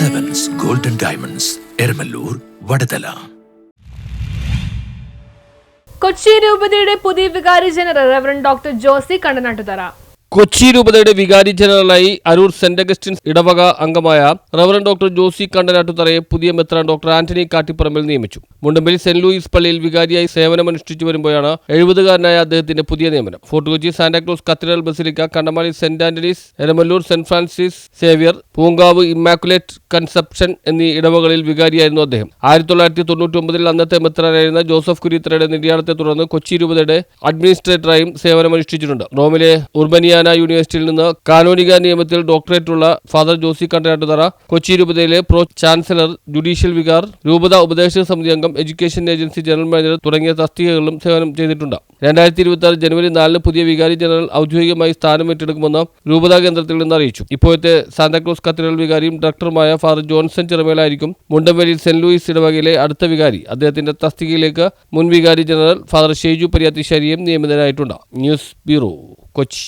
Diamonds Eramallur Vadathala Kochi രൂപതയുടെ പുതിയ വികാരി general reverend doctor Josy Kandanattuthara Kochi രൂപതയുടെ വികാരി ജനറലായി അരൂർ സെന്റ് അഗസ്റ്റിൻസ് ഇടവക അംഗമായ റവറൻ ഡോക്ടർ ജോസി കണ്ടനാട്ടുതറയെ പുതിയ മെത്രാൻ ഡോക്ടർ ആന്റണി കാട്ടിപ്പറമ്പിൽ നിയമിച്ചു. മുണ്ടമ്പിൽ സെന്റ് ലൂയിസ് പള്ളിയിൽ വികാരിയായി സേവനമനുഷ്ഠിച്ചു വരുമ്പോഴാണ് എഴുപതുകാരനായ അദ്ദേഹത്തിന്റെ പുതിയ നിയമനം. Fort Kochi Santa Cruz Cathedral Basilica Kandamali Saint Antony's Eramalloor Saint Francis Xavier Poonkavu Immaculate Conception എന്നീ ഇടവകളിൽ വികാരിയായിരുന്നു അദ്ദേഹം. ആയിരത്തി തൊള്ളായിരത്തി തൊണ്ണൂറ്റി ഒമ്പതിൽ അന്നത്തെ മെത്രാനായിരുന്ന ജോസഫ് കുരിത്രയുടെ നിര്യാണത്തെ തുടർന്ന് കൊച്ചി രൂപതയുടെ അഡ്മിനിസ്ട്രേറ്ററായും സേവനമനുഷ്ഠിച്ചിട്ടുണ്ട് റോമിലെ ഉർബനിയാന യൂണിവേഴ്സിറ്റിയിൽ നിന്ന് കാനോനിക നിയമത്തിൽ ഡോക്ടറേറ്റ് ഉള്ള ഫാദർ ജോസി കണ്ടാട്ടുതറ കൊച്ചി രൂപതയിലെ പ്രോ ചാൻസലർ ജുഡീഷ്യൽ വികാർ രൂപത ഉപദേശക സമിതി അംഗം എഡ്യൂക്കേഷൻ ഏജൻസി ജനറൽ മാനേജർ തുടങ്ങിയ തസ്തികകളിലും സേവനം ചെയ്തിട്ടുണ്ട്. രണ്ടായിരത്തി ഇരുപത്തി ജനുവരി നാലിന് പുതിയ വികാരി ജനറൽ ഔദ്യോഗികമായി സ്ഥാനം ഏറ്റെടുക്കുമെന്ന് രൂപതാ കേന്ദ്രത്തിൽ നിന്ന് അറിയിച്ചു. ഇപ്പോഴത്തെ സാന്താക്ലോസ് കത്തീഡ്രൽ വികാരിയും ഡയറക്ടറുമായ ഫാദർ ജോൺസൺ ചിറമേലായിരിക്കും മുണ്ടംവേലി സെന്റ് ലൂയിസ് ഇടവകയിലെ അടുത്ത വികാരി. അദ്ദേഹത്തിന്റെ തസ്തികയിലേക്ക് മുൻ വികാരി ജനറൽ ഫാദർ ഷേജു പര്യാത്തിശാരിയും നിയമിതനായിട്ടുണ്ട് ന്യൂസ് ബ്യൂറോ കൊച്ചി.